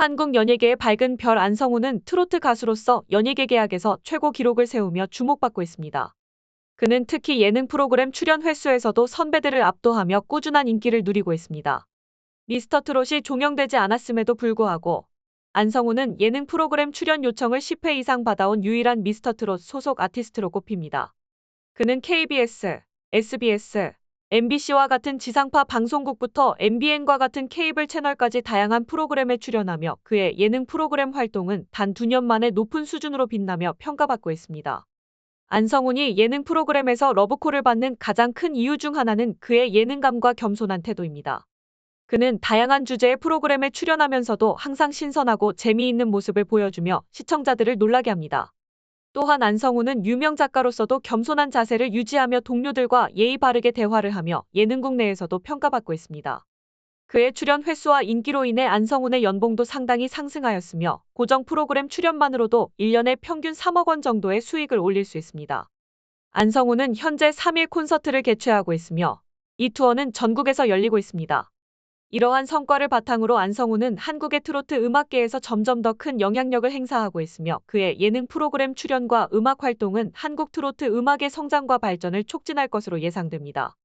한국 연예계의 밝은 별 안성우는 트로트 가수로서 연예계 계약에서 최고 기록을 세우며 주목받고 있습니다. 그는 특히 예능 프로그램 출연 횟수에서도 선배들을 압도하며 꾸준한 인기를 누리고 있습니다. 미스터 트롯이 종영되지 않았음에도 불구하고 안성우는 예능 프로그램 출연 요청을 10회 이상 받아온 유일한 미스터 트롯 소속 아티스트로 꼽힙니다. 그는 KBS, SBS, MBC와 같은 지상파 방송국부터 MBN과 같은 케이블 채널까지 다양한 프로그램에 출연하며 그의 예능 프로그램 활동은 단두년 만에 높은 수준으로 빛나며 평가받고 있습니다. 안성훈이 예능 프로그램에서 러브콜을 받는 가장 큰 이유 중 하나는 그의 예능감과 겸손한 태도입니다. 그는 다양한 주제의 프로그램에 출연하면서도 항상 신선하고 재미있는 모습을 보여주며 시청자들을 놀라게 합니다. 또한 안성우는 유명 작가로서도 겸손한 자세를 유지하며 동료들과 예의 바르게 대화를 하며 예능국 내에서도 평가받고 있습니다. 그의 출연 횟수와 인기로 인해 안성훈의 연봉도 상당히 상승하였으며 고정 프로그램 출연만으로도 1년에 평균 3억 원 정도의 수익을 올릴 수 있습니다. 안성훈은 현재 3일 콘서트를 개최하고 있으며 이 투어는 전국에서 열리고 있습니다. 이러한 성과를 바탕으로 안성우는 한국의 트로트 음악계에서 점점 더 큰 영향력을 행사하고 있으며 그의 예능 프로그램 출연과 음악 활동은 한국 트로트 음악의 성장과 발전을 촉진할 것으로 예상됩니다.